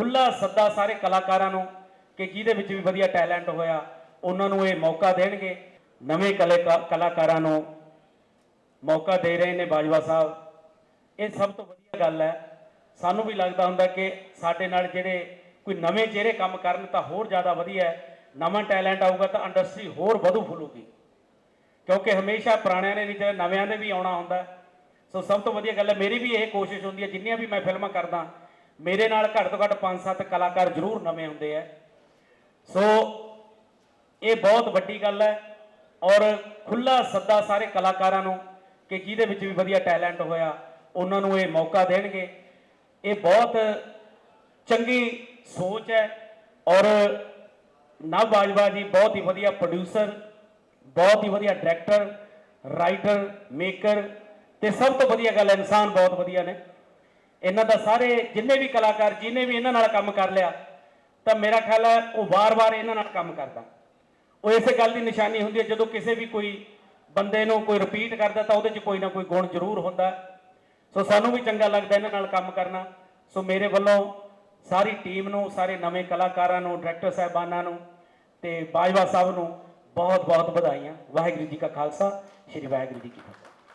ਖੁੱਲਾ ਸੱਦਾ ਸਾਰੇ ਕਲਾਕਾਰਾਂ ਨੂੰ ਕਿ ਜਿਹਦੇ ਵਿੱਚ ਵੀ ਵਧੀਆ ਟੈਲੈਂਟ ਹੋਇਆ, ਉਹਨਾਂ ਨੂੰ ਇਹ ਮੌਕਾ ਦੇਣਗੇ। ਨਵੇਂ ਕਲੇ ਕਲਾਕਾਰਾਂ ਨੂੰ ਮੌਕਾ ਦੇ ਰਹੇ ਨੇ ਬਾਜਵਾ ਸਾਹਿਬ। ਇਹ ਸਭ ਤੋਂ ਵਧੀਆ ਗੱਲ ਹੈ। ਸਾਨੂੰ ਵੀ ਲੱਗਦਾ ਹੁੰਦਾ ਕਿ ਸਾਡੇ ਨਾਲ ਜਿਹੜੇ ਕੋਈ ਨਵੇਂ ਚਿਹਰੇ ਕੰਮ ਕਰਨ ਤਾਂ ਹੋਰ ਜ਼ਿਆਦਾ ਵਧੀਆ ਹੈ। ਨਵਾਂ ਟੈਲੈਂਟ ਆਊਗਾ ਤਾਂ ਇੰਡਸਟਰੀ ਹੋਰ ਵਧੂ ਫੁੱਲੂਗੀ। ਕਿਉਂਕਿ ਹਮੇਸ਼ਾ ਪੁਰਾਣਿਆਂ ਨੇ ਵੀ ਤੇ ਨਵਿਆਂ ਦੇ ਵੀ ਆਉਣਾ ਹੁੰਦਾ। ਸੋ ਸਭ ਤੋਂ ਵਧੀਆ ਗੱਲ ਹੈ, ਮੇਰੀ ਵੀ ਇਹ ਕੋਸ਼ਿਸ਼ ਹੁੰਦੀ ਹੈ, ਜਿੰਨੀਆਂ ਵੀ ਮੈਂ ਫਿਲਮਾਂ ਕਰਦਾ ਮੇਰੇ ਨਾਲ ਘੱਟ ਤੋਂ ਘੱਟ 5-7 ਕਲਾਕਾਰ ਜ਼ਰੂਰ ਨਵੇਂ ਹੁੰਦੇ ਆ। ਸੋ, ਇਹ ਬਹੁਤ ਵੱਡੀ ਗੱਲ ਹੈ ਔਰ ਖੁੱਲਾ ਸੱਦਾ ਸਾਰੇ ਕਲਾਕਾਰਾਂ ਨੂੰ ਕਿ ਜਿਹਦੇ ਵਿੱਚ ਵੀ ਵਧੀਆ ਟੈਲੈਂਟ ਹੋਇਆ, ਉਹਨਾਂ ਨੂੰ ਇਹ ਮੌਕਾ ਦੇਣਗੇ। ਇਹ ਬਹੁਤ ਚੰਗੀ ਸੋਚ ਹੈ ਔਰ ਨਵ ਬਾਜਵਾ ਜੀ ਬਹੁਤ ਹੀ ਵਧੀਆ ਪ੍ਰੋਡਿਊਸਰ ਬਹੁਤ ਹੀ ਵਧੀਆ ਡਾਇਰੈਕਟਰ ਰਾਈਟਰ ਮੇਕਰ ਤੇ ਸਭ ਤੋਂ ਵਧੀਆ ਗੱਲ ਇਨਸਾਨ ਬਹੁਤ ਵਧੀਆ ਨੇ। ਇਹਨਾਂ ਦਾ ਸਾਰੇ ਜਿੰਨੇ ਵੀ ਕਲਾਕਾਰ, ਜਿਹਨੇ ਵੀ ਇਹਨਾਂ ਨਾਲ ਕੰਮ ਕਰ ਲਿਆ, ਤਾਂ ਮੇਰਾ ਖਿਆਲ ਹੈ ਉਹ ਵਾਰ-ਵਾਰ ਇਹਨਾਂ ਨਾਲ ਕੰਮ ਕਰਦਾ। ਉਹ ਇਸੇ ਗੱਲ ਦੀ ਨਿਸ਼ਾਨੀ ਹੁੰਦੀ ਹੈ, ਜਦੋਂ ਕਿਸੇ ਵੀ ਕੋਈ ਬੰਦੇ ਨੂੰ ਕੋਈ ਰਿਪੀਟ ਕਰਦਾ, ਤਾਂ ਉਹਦੇ 'ਚ ਕੋਈ ਨਾ ਕੋਈ ਗੁਣ ਜ਼ਰੂਰ ਹੁੰਦਾ। ਸੋ ਸਾਨੂੰ ਵੀ ਚੰਗਾ ਲੱਗਦਾ ਇਹਨਾਂ ਨਾਲ ਕੰਮ ਕਰਨਾ। ਸੋ ਮੇਰੇ ਵੱਲੋਂ ਸਾਰੀ ਟੀਮ ਨੂੰ, ਸਾਰੇ ਨਵੇਂ ਕਲਾਕਾਰਾਂ ਨੂੰ, ਡਾਇਰੈਕਟਰ ਸਾਹਿਬਾਨਾਂ ਨੂੰ ਤੇ ਬਾਜਵਾ ਸਾਹਿਬ ਨੂੰ ਬਹੁਤ ਬਹੁਤ ਵਧਾਈਆਂ। ਵਾਹਿਗੁਰੂ ਜੀ ਕਾ ਖਾਲਸਾ, ਸ੍ਰੀ ਵਾਹਿਗੁਰੂ ਜੀ ਕੀ ਫਤਿਹ।